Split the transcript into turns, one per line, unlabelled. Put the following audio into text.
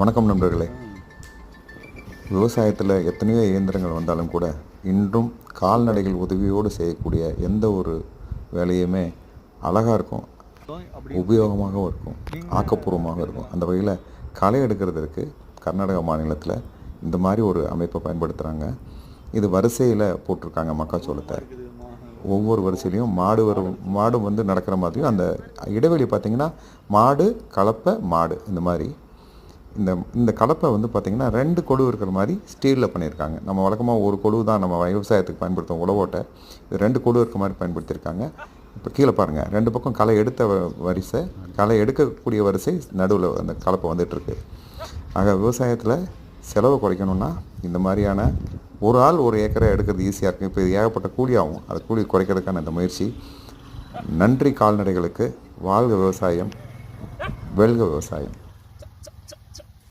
வணக்கம் நண்பர்களே. விவசாயத்தில் எத்தனையோ இயந்திரங்கள் வந்தாலும் கூட இன்றும் கால்நடைகள் உதவியோடு செய்யக்கூடிய எந்த ஒரு வேலையுமே அழகாக இருக்கும். உபயோகமாகவும் இருக்கும். ஆக்கப்பூர்வமாகவும் இருக்கும். அந்த வகையில் களை எடுக்கிறதுக்கு கர்நாடக மாநிலத்தில் இந்த மாதிரி ஒரு அமைப்பை பயன்படுத்துகிறாங்க இது வரிசையில் போட்டிருக்காங்க மக்காச்சோளத்தை. ஒவ்வொரு வரிசையிலையும் மாடு வரும் மாடு வந்து நடக்கிற மாதிரியும் அந்த இடைவெளி பார்த்திங்கன்னா மாடு கலப்பை மாடு இந்த மாதிரி இந்த இந்த கலப்பை வந்து பார்த்திங்கன்னா ரெண்டு கொடு இருக்கிற மாதிரி ஸ்டீலில் பண்ணியிருக்காங்க. நம்ம வழக்கமாக ஒரு கொடு தான் நம்ம விவசாயத்துக்கு பயன்படுத்துவோம் உழவோட்டை. இது ரெண்டு கொடு இருக்கிற மாதிரி பயன்படுத்தியிருக்காங்க. இப்போ கீழே பாருங்கள் ரெண்டு பக்கம் களை எடுத்த வரிசை களை எடுக்கக்கூடிய வரிசை நடுவில் அந்த கலப்பை வந்துட்டுருக்கு. ஆக விவசாயத்தில் செலவை குறைக்கணும்னா இந்த மாதிரியான ஒரு ஆள் ஒரு ஏக்கரை எடுக்கிறது ஈஸியாக இருக்கும். இப்போ இது ஏகப்பட்ட கூலி ஆகும் அது கூலி குறைக்கிறதுக்கான இந்த முயற்சி. நன்றி கால்நடைகளுக்கு வாழ்க விவசாயம் வெல்க விவசாயம்.